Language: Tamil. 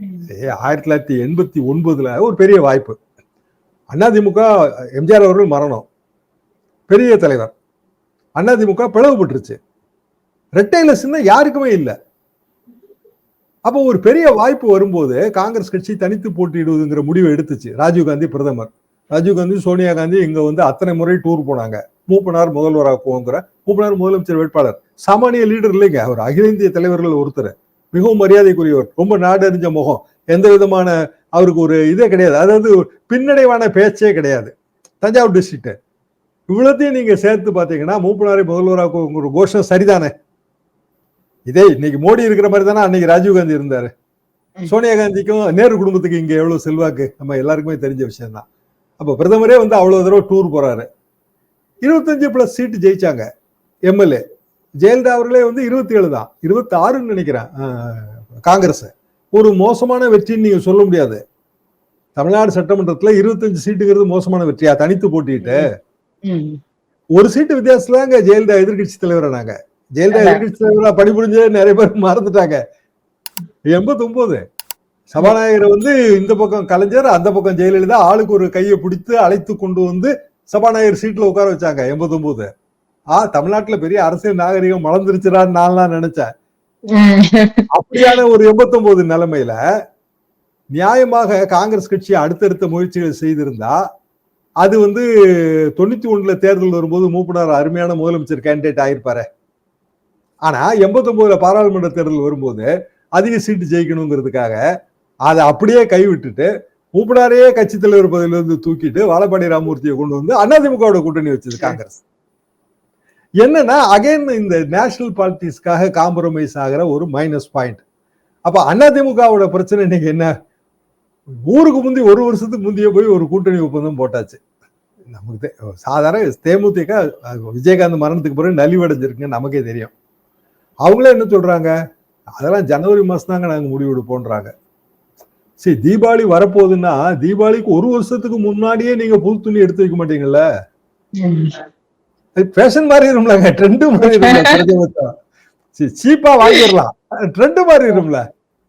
ஆயிரத்தி தொள்ளாயிரத்தி எண்பத்தி ஒன்பதுல ஒரு பெரிய வாய்ப்பு. அதிமுக எம்ஜிஆர் அவர்கள் மரணம். பெரிய தலைவர். அதிமுக பிளவுபட்டுருச்சு. ரெட்டையில சின்ன யாருக்குமே இல்லை. அப்போ ஒரு பெரிய வாய்ப்பு வரும்போது காங்கிரஸ் கட்சி தனித்து போட்டியிடுவதுங்கிற முடிவை எடுத்துச்சு. ராஜீவ்காந்தி பிரதமர். ராஜீவ்காந்தி சோனியா காந்தி இங்க வந்து அத்தனை முறை டூர் போனாங்க. மூப்பனார் முதல்வராக்குவோங்கிற மூப்பனார் முதலமைச்சர் வேட்பாளர். சாமானிய லீடர் இல்லைங்க அவர் அகில இந்திய தலைவர்கள் ஒருத்தர். மிகவும் மரியாதைக்குரியவர் ரொம்ப நாடறிஞ்ச முகம். எந்த விதமான அவருக்கு ஒரு இதே கிடையாது. அதாவது பின்னடைவான பேச்சே கிடையாது. தஞ்சாவூர் டிஸ்ட்ரிக்ட் இவ்வளத்தையும் நீங்க சேர்த்து பாத்தீங்கன்னா மூப்பனாரை முதல்வராக்குவோங்கிற ஒரு கோஷம் சரிதானே? இதே இன்னைக்கு மோடி இருக்கிற மாதிரி தானே அன்னைக்கு ராஜீவ்காந்தி இருந்தாரு. சோனியா காந்திக்கும் நேரு குடும்பத்துக்கு இங்க எவ்வளவு செல்வாக்கு? நம்ம எல்லாருக்குமே தெரிஞ்ச விஷயம் தான் அப்ப பிரதமரே வந்து அவ்வளவு தடவை டூர் போறாரு. இருபத்தஞ்சு பிளஸ் சீட்டு ஜெயிச்சாங்க. எம்எல்ஏ. ஜெயலலிதா அவர்களே வந்து இருபத்தி ஏழு தான். இருபத்தி ஆறுன்னு நினைக்கிறேன் காங்கிரஸ். ஒரு மோசமான வெற்றின்னு நீங்க சொல்ல முடியாது. தமிழ்நாடு சட்டமன்றத்துல இருபத்தஞ்சு சீட்டுங்கிறது மோசமான வெற்றியா? தனித்து போட்டிட்டு ஒரு சீட்டு வித்தியாசத்துல தாங்க ஜெயலலிதா எதிர்கட்சி தலைவரானாங்க ஜெயலலிதா எதிர்கட்சி தலைவரா பணிபுரிஞ்சு நிறைய பேர் மறந்துட்டாங்க. எண்பத்தி ஒன்பது சபாநாயகர் வந்து இந்த பக்கம் கலைஞர் அந்த பக்கம் ஜெயலலிதா ஆளுக்கு ஒரு கையை பிடித்து அழைத்து கொண்டு வந்து சபாநாயகர் சீட்ல உட்கார வச்சாங்க. எண்பத்தி ஒன்பது ஆ தமிழ்நாட்டுல பெரிய அரசியல் நாகரிகம் வளர்ந்துருச்சுடான்னு நான் நினைச்சேன். அப்படியான ஒரு எண்பத்தி ஒன்பது நிலைமையில நியாயமாக காங்கிரஸ் கட்சி அடுத்தடுத்த முயற்சிகள் செய்திருந்தா அது வந்து தொண்ணூத்தி ஒண்ணுல தேர்தல் வரும்போது மூப்பனார் அருமையான முதலமைச்சர் கேண்டிடேட் ஆயிருப்பாரு. ஆனா எண்பத்தி ஒன்பதுல பாராளுமன்ற தேர்தல் வரும்போது அதிக சீட்டு ஜெயிக்கணுங்கிறதுக்காக அதை அப்படியே கைவிட்டுட்டு மூப்பனாரையே கட்சி தலைவர் பதவியிலிருந்து தூக்கிட்டு வாழப்பாடி ராமூர்த்தியை கொண்டு வந்து அதிமுகவோட கூட்டணி வச்சது காங்கிரஸ். என்னன்னா அகைன் இந்த நேஷனல் பாலிட்டிக்ஸ்க்காக காம்ப்ரமைஸ் ஆகிற ஒரு மைனஸ் பாயிண்ட் அப்ப அதிமுகவோட பிரச்சனை இன்னைக்கு என்ன? ஊருக்கு முந்தி ஒரு வருஷத்துக்கு முந்தைய போய் ஒரு கூட்டணி ஒப்பந்தம் போட்டாச்சு. நமக்கு சாதாரண தேமுதிக விஜயகாந்த் மரணத்துக்கு பிறகு நலிவடைஞ்சிருக்குங்க நமக்கே தெரியும். அவங்களே என்ன சொல்றாங்க? அதெல்லாம் ஜனவரி மாதம் தாங்க நாங்கள் முடிவெடுப்போன்றாங்க சரி தீபாவளி வரப்போகுதுன்னா தீபாவளிக்கு ஒரு வருஷத்துக்கு முன்னாடியே நீங்க புது துணி எடுத்து வைக்க மாட்டீங்கல்ல? ஃபேஷன் மாறிடும்லங்க ட்ரெண்டு மாறிடும்ல சீப்பா வாங்கிடலாம். ட்ரெண்டு மாறிடும்ல